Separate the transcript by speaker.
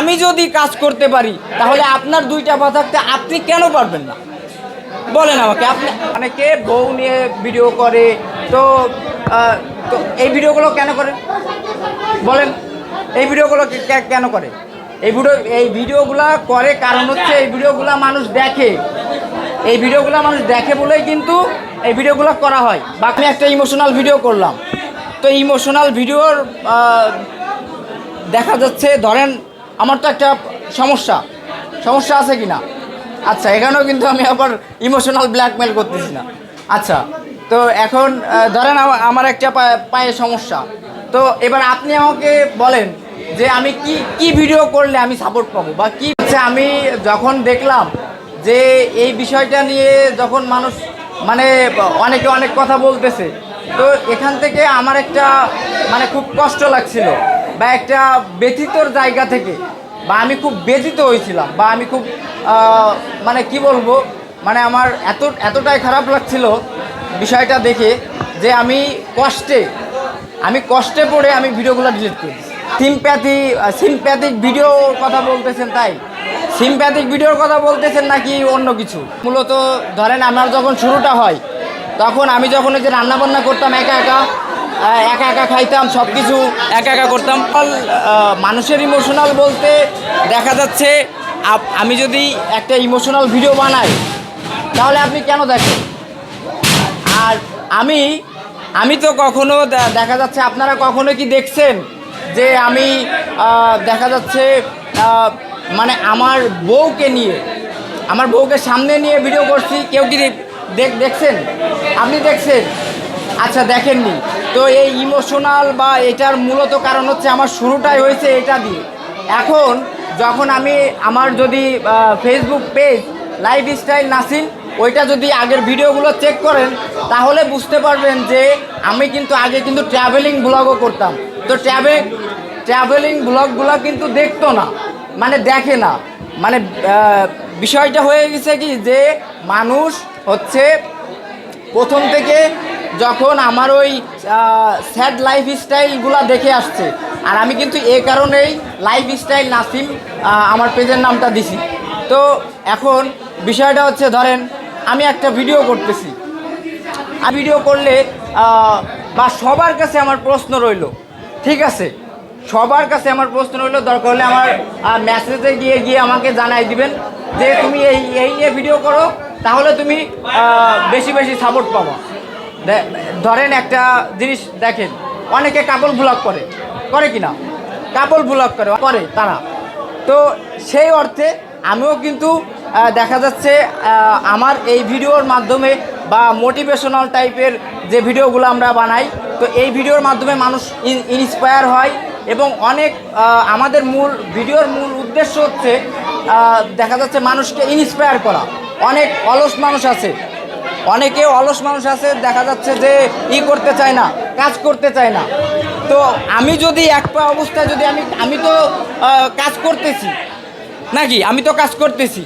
Speaker 1: আমি যদি কাজ করতে পারি, তাহলে আপনার দুইটা পা থাকতে আপনি কেন পারবেন না? বলেন আমাকে, আপনি অনেকে বউ নিয়ে ভিডিও করে, তো এই ভিডিওগুলো কেন করে? বলেন, এই ভিডিওগুলো কেন করে? এই ভিডিও এই ভিডিওগুলো করে কারণ হচ্ছে এই ভিডিওগুলো মানুষ দেখে। এই ভিডিওগুলো মানুষ দেখে বলেই কিন্তু এই ভিডিওগুলো করা হয়। বা আমি একটা ইমোশনাল ভিডিও করলাম। তো ইমোশনাল ভিডিওর দেখা যাচ্ছে, ধরেন আমার তো একটা সমস্যা। সমস্যা আছে কি না আচ্ছা এখানেও কিন্তু আমি আবার ইমোশনাল ব্ল্যাকমেল করতেছি না। আচ্ছা তো এখন ধরেন আমা- আমার একটা পায়ে সমস্যা। তো এবার আপনি আমাকে বলেন যে আমি কি কি ভিডিও করলে আমি সাপোর্ট পাবো? বা কি হচ্ছে? আমি যখন দেখলাম যে এই বিষয়টা নিয়ে যখন মানুষ মানে অনেকে অনেক কথা বলতেছে, তো এখান থেকে আমার একটা মানে খুব কষ্ট লাগছিল। বা একটা ব্যতীতর জায়গা থেকে, বা আমি খুব ব্যথিত হয়েছিলাম, বা আমি খুব মানে কি বলব মানে আমার এত, এতটাই খারাপ লাগছিল বিষয়টা দেখে যে আমি কষ্টে আমি কষ্টে পড়ে আমি ভিডিওগুলো ডিলিট করি সিম্প্যাথি সিম্প্যাথিক ভিডিওর কথা বলতেছেন তাই? সিম্প্যাথিক ভিডিওর কথা বলতেছেন নাকি অন্য কিছু? মূলত ধরেন আমার যখন শুরুটা হয়, তখন আমি যখন ওই যে রান্নাবান্না করতাম একা একা একা একা খাইতাম সব কিছু একা একা করতাম। মানুষের ইমোশনাল বলতে দেখা যাচ্ছে আমি যদি একটা ইমোশনাল ভিডিও বানাই, তাহলে আপনি কেন দেখেন? আর আমি আমি তো কখনো দেখা যাচ্ছে, আপনারা কখনো কি দেখছেন যে আমি দেখা যাচ্ছে মানে আমার বউকে নিয়ে, আমার বউকে সামনে নিয়ে ভিডিও করছি, কেউ কি দেখ দেখছেন? আপনি দেখছেন? আচ্ছা দেখেননি। তো এই ইমোশনাল বা এটার মূলত কারণ হচ্ছে আমার শুরুটাই হয়েছে এটা দিয়ে। এখন যখন আমি আমার যদি Facebook page lifestyle Nasim ওইটা যদি আগের ভিডিওগুলো চেক করেন, তাহলে বুঝতে পারবেন যে আমি কিন্তু আগে কিন্তু ট্রাভেলিং ব্লগও করতাম। তো ট্রাভেল ট্রাভেলিং ব্লগগুলো কিন্তু দেখতো না মানে দেখে না। মানে বিষয়টা হয়ে গেছে কি যে মানুষ হচ্ছে প্রথম থেকে যখন আমার ওই স্যাড লাইফ স্টাইলগুলো দেখে আসছে। আর আমি কিন্তু এ কারণেই লাইফ স্টাইল নাসিম আমার পেজের নামটা দিছি। তো এখন বিষয়টা হচ্ছে, ধরেন আমি একটা ভিডিও করতেছি। আর ভিডিও করলে বা সবার কাছে আমার প্রশ্ন রইল। ঠিক আছে? সবার কাছে আমার প্রশ্ন রইল, দরকার হলে আমার মেসেজে গিয়ে গিয়ে আমাকে জানাই দিবেন যে তুমি এই এই নিয়ে ভিডিও করো, তাহলে তুমি বেশি বেশি সাপোর্ট পাবো। ধরেন একটা জিনিস দেখেন, অনেকে কাপল ব্লগ করে। করে কি না কাপল ব্লগ করে করে তারা। তো সেই অর্থে আমিও কিন্তু দেখা যাচ্ছে আমার এই ভিডিওর মাধ্যমে বা মোটিভেশনাল টাইপের যে ভিডিওগুলো আমরা বানাই, তো এই ভিডিওর মাধ্যমে মানুষ ইন্সপায়ার হয় এবং অনেক আমাদের মূল, ভিডিওর মূল উদ্দেশ্য হচ্ছে দেখা যাচ্ছে মানুষকে ইন্সপায়ার করা। অনেক অলস মানুষ আছে অনেকে অলস মানুষ আছে, দেখা যাচ্ছে যে ই করতে চায় না, কাজ করতে চায় না। তো আমি যদি এক পা অবস্থায় যদি আমি আমি তো কাজ করতেছি, নাকি? আমি তো কাজ করতেছি।